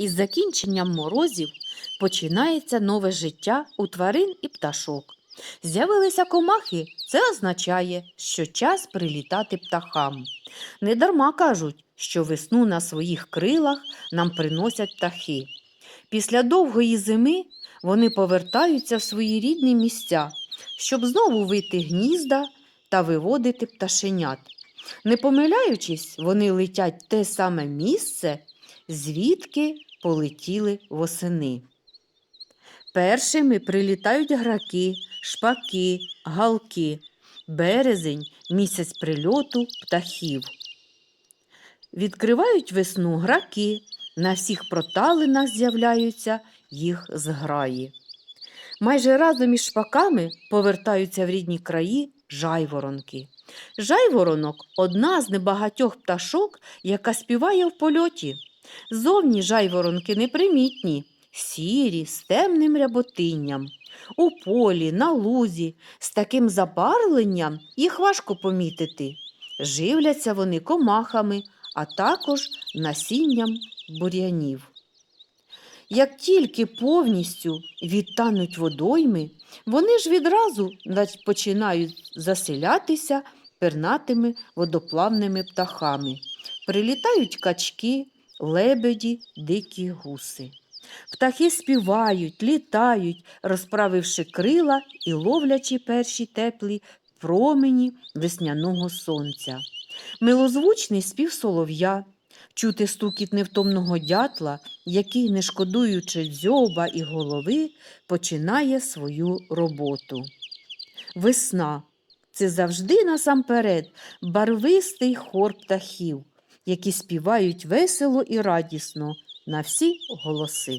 Із закінченням морозів починається нове життя у тварин і пташок. З'явилися комахи, це означає, що час прилітати птахам. Недарма кажуть, що весну на своїх крилах нам приносять птахи. Після довгої зими вони повертаються в свої рідні місця, щоб знову вийти гнізда та виводити пташенят. Не помиляючись, вони летять те саме місце, звідки полетіли восени. Першими прилітають граки, шпаки, галки, березень місяць прильоту птахів. Відкривають весну граки, на всіх проталинах з'являються їх зграї. Майже разом із шпаками повертаються в рідні краї жайворонки. Жайворонок одна з небагатьох пташок, яка співає в польоті. Зовні жайворонки непримітні, сірі, з темним ряботинням. У полі, на лузі, з таким забарвленням їх важко помітити. Живляться вони комахами, а також насінням бур'янів. Як тільки повністю відтануть водойми, вони ж відразу починають заселятися пернатими водоплавними птахами. Прилітають качки, лебеді, дикі гуси. Птахи співають, літають, розправивши крила і ловлячи перші теплі промені весняного сонця. Милозвучний спів солов'я, чути стукіт невтомного дятла, який, не шкодуючи дзьоба і голови, починає свою роботу. Весна це завжди насамперед барвистий хор птахів, які співають весело і радісно на всі голоси.